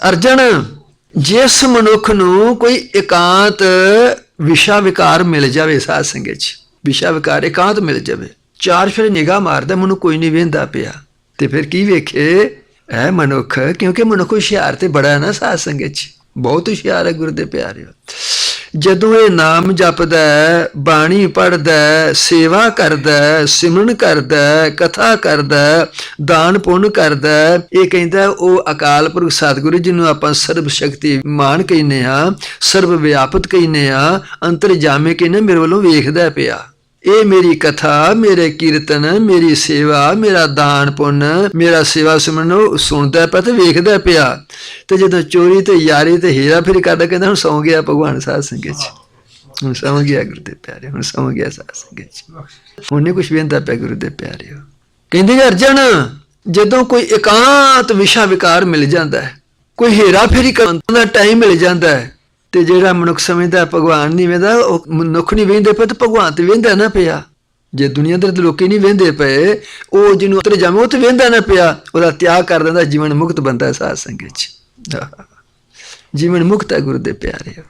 ਅਰਜਨ, ਜਿਸ ਮਨੁੱਖ ਨੂੰ ਕੋਈ ਇਕਾਂਤ ਵਿਸ਼ਾ ਵਿਕਾਰ ਮਿਲ ਜਾਵੇ ਸਾਧ ਸੰਗਤ ਚ, ਵਿਸ਼ਾ ਵਿਕਾਰ ਇਕਾਂਤ ਮਿਲ ਜਾਵੇ, ਚਾਰ ਫਿਰ ਨਿਗਾਹ ਮਾਰਦਾ ਮੈਨੂੰ ਕੋਈ ਨਹੀਂ ਵੇਂਦਾ ਪਿਆ। ਤੇ ਫਿਰ ਕੀ ਵੇਖੇ? ਐ ਮਨੁੱਖ, ਕਿਉਂਕਿ ਮਨੁੱਖ ਹੁਸ਼ਿਆਰ ਤੇ ਬੜਾ ਨਾ ਸਾਧ ਸੰਗਤ ਚ, ਬਹੁਤ ਹੁਸ਼ਿਆਰ ਹੈ ਗੁਰਦੇ ਪਿਆਰਿਓ। ਜਦੋਂ ਇਹ ਨਾਮ ਜਪਦਾ ਹੈ, ਬਾਣੀ ਪੜਦਾ ਹੈ, ਸੇਵਾ ਕਰਦਾ ਹੈ, ਸਿਮਰਨ ਕਰਦਾ ਹੈ, ਕਥਾ ਕਰਦਾ ਹੈ, ਦਾਨ ਪੁੰਨ ਕਰਦਾ ਹੈ, ਇਹ ਕਹਿੰਦਾ ਉਹ ਅਕਾਲ ਪੁਰਖ ਸਤਿਗੁਰੂ ਜੀ ਨੂੰ ਆਪਾਂ ਸਰਬ ਸ਼ਕਤੀ ਮਾਨ ਕਹਿੰਦੇ ਆ ਸਰਬ ਵਿਆਪਤ ਕਹਿੰਦੇ ਆ ਅੰਤਰਜਾਮੇ ਕਹਿੰਦੇ ਮੇਰੇ ਵੱਲੋਂ ਵੇਖਦਾ ਪਿਆ। ਇਹ ਮੇਰੀ ਕਥਾ, ਮੇਰੇ ਕੀਰਤਨ, ਮੇਰੀ ਸੇਵਾ, ਮੇਰਾ ਦਾਨ ਪੁੰਨ, ਮੇਰਾ ਸੇਵਾ ਸਿਮਰਨ ਉਹ ਸੁਣਦਾ ਪਿਆ ਤੇ ਵੇਖਦਾ ਪਿਆ। ਤੇ ਜਦੋਂ ਚੋਰੀ ਤੇ ਯਾਰੀ ਤੇ ਹੀਰਾ ਫਿਰ ਕਰਦਾ ਕਹਿੰਦਾ ਹੁਣ ਸੌਂ ਗਿਆ ਭਗਵਾਨ ਸਾਧ ਸੰਗਤ ਚ। ਹੁਣ ਸੌਂ ਗਿਆ ਗੁਰੂ ਦੇ ਪਿਆਰੇ, ਹੁਣ ਸੌਂ ਗਿਆ ਸਾਧ ਸੰਗਤ ਚ। ਹੁਣ ਨਹੀਂ ਕੁਝ ਵੇਂਦਾ ਪਿਆ ਗੁਰੂ ਦੇ ਪਿਆਰੇ ਕਹਿੰਦੇ ਅਰਜਨ, ਜਦੋਂ ਕੋਈ ਇਕਾਂਤ ਵਿਸ਼ਾ ਵਿਕਾਰ ਮਿਲ ਜਾਂਦਾ ਹੈ, ਕੋਈ ਹੀਰਾ ਫੇਰੀ ਕਰਨ ਦਾ ਟਾਈਮ ਮਿਲ ਜਾਂਦਾ ਹੈ ਤੇ ਜਿਹੜਾ ਮਨੁੱਖ ਸਮਝਦਾ ਭਗਵਾਨ ਨਹੀਂ ਵੇਂਦਾ, ਉਹ ਮਨੁੱਖ ਨਹੀਂ ਵੇਂਦੇ ਪਏ ਤੇ ਭਗਵਾਨ ਤੇ ਵੇਂਦਾ ਨਾ ਪਿਆ। ਜੇ ਦੁਨੀਆ ਦੇ ਲੋਕੀ ਨਹੀਂ ਵੇਂਦੇ ਪਏ, ਉਹ ਜਿਹਨੂੰ ਉਤਰ ਜਾਵੇ, ਉਹ ਤੇ ਵੇਂਦਾ ਨਾ ਪਿਆ। ਉਹਦਾ ਤਿਆਗ ਕਰ ਦਿੰਦਾ, ਜੀਵਨ ਮੁਕਤ ਬੰਦਾ ਸਾਧ ਸੰਗਤ ਚ। ਆਹ। ਜੀਵਨ ਮੁਕਤ ਹੈ ਗੁਰੂ ਦੇ ਪਿਆਰੇ।